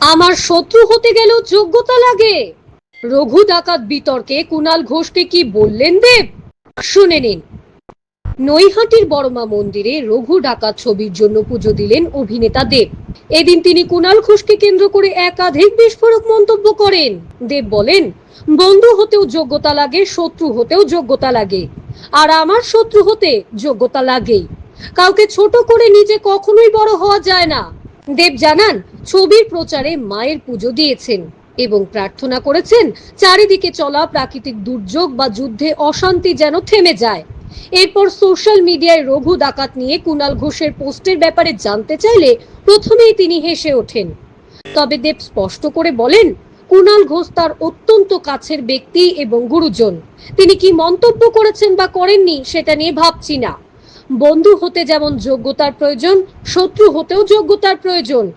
আমার শত্রু হতে গেলেও যোগ্যতা লাগে। রঘু ডাকাত বিতর্কে কুণাল ঘোষকে কি বললেন দেব? শুনে নিন। নৈহাটির বড়মা মন্দিরে রঘু ডাকাত ছবির জন্য পুজো দিলেন অভিনেতা দেব। এদিন তিনি কুণাল ঘোষকে কেন্দ্র করে একাধিক বিস্ফোরক মন্তব্য করেন। দেব বলেন, বন্ধু হতেও যোগ্যতা লাগে, শত্রু হতেও যোগ্যতা লাগে। আর আমার শত্রু হতে যোগ্যতা লাগেই। কাউকে ছোট করে নিজে কখনোই বড় হওয়া যায় না। দেব জানান, ছবির প্রচারে মায়ের পুজো দিয়েছেন এবং প্রার্থনা করেছেন, চারিদিকে চলা প্রাকৃতিক দুর্যোগ বা যুদ্ধে অশান্তি যেন থেমে যায়। এরপর সোশ্যাল মিডিয়ায় রঘু ডাকাত নিয়ে কুণাল ঘোষের পোস্টের ব্যাপারে জানতে চাইলে প্রথমেই তিনি হেসে ওঠেন। তবে দেব স্পষ্ট করে বলেন, কুণাল ঘোষ তার অত্যন্ত কাছের ব্যক্তি এবং গুরুজন। তিনি কি মন্তব্য করেছেন বা করেননি সেটা নিয়ে ভাবছি না। বন্ধু হতে যেমন যোগ্যতার প্রয়োজন, শত্রু হতেও যোগ্যতার প্রয়োজন।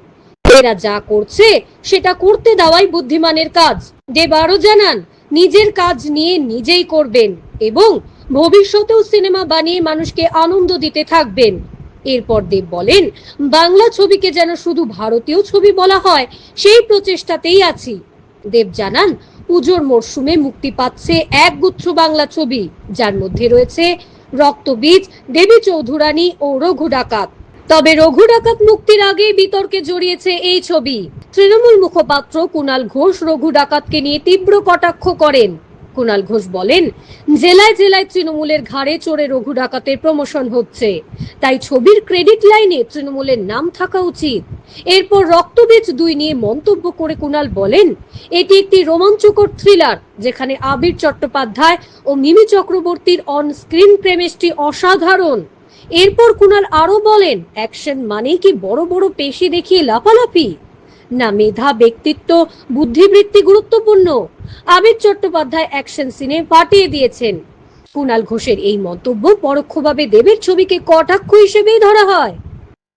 এরা যা করছে, সেটা করতে দেওয়াই বুদ্ধিমানের কাজ। দেব আরও জানান, নিজের কাজ নিয়ে নিজেই করবেন এবং ভবিষ্যতেও সিনেমা বানিয়ে মানুষকে আনন্দ দিতে থাকবেন। এরপর দেব বলেন, বাংলা ছবিকে যেন শুধু ভারতীয় ছবি বলা হয়, সেই প্রচেষ্টাতেই আছি। দেব জানান পুজোর মরশুমে মুক্তি পাচ্ছে এক গুচ্ছ বাংলা ছবি। যার মধ্যে রয়েছে রক্তবীজ, দেবী চৌধুরানী ও রঘু ডাকাত। তবে রঘু ডাকাত মুক্তির আগে বিতর্কে জড়িয়েছে এই ছবি। তৃণমূল মুখপাত্র কুণাল ঘোষ রঘু ডাকাতকে নিয়ে তীব্র কটাক্ষ করেন। কুণাল ঘোষ বলেন, জেলায় জেলায় তৃণমূলের ঘাড়ে চড়ে রঘু ডাকাতের প্রমোশন হচ্ছে। তাই ছবির ক্রেডিট লাইনে তৃণমূলের নাম থাকা উচিত। এরপর রক্তবীজ দুই নিয়ে মন্তব্য করে কুণাল বলেন, এটি একটি রোমাঞ্চকর থ্রিলার যেখানে আবির চট্টোপাধ্যায় ও মিমি চক্রবর্তীর অন স্ক্রিন প্রেমেশটি অসাধারণ। এরপর কুণাল আরও বলেন অ্যাকশন মানেই কি বড় বড় পেশি দেখিয়ে লাফালাফি? না মেধা, ব্যক্তিত্ব, বুদ্ধিবৃত্তি গুরুত্বপূর্ণ। আবির চট্টোপাধ্যায় অ্যাকশন সিনে ফাটিয়ে দিয়েছেন। কুণাল ঘোষের এই মন্তব্য পরোক্ষভাবে দেবের ছবিকে কটাক্ষ হিসেবেই ধরা হয়।